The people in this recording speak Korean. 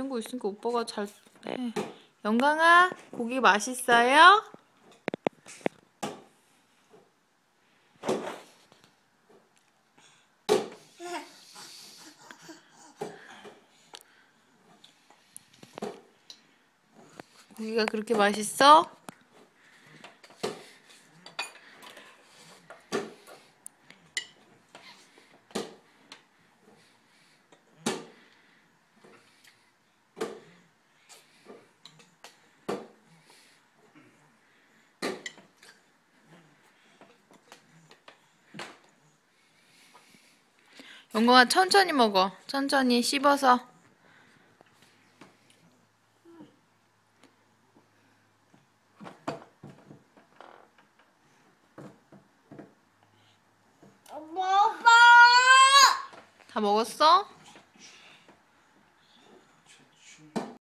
냉장고 있으니까 오빠가 잘 해. 영광아, 고기 맛있어요? 고기가 그렇게 맛있어? 영광아 천천히 먹어. 천천히 씹어서. 먹어. 다 먹었어?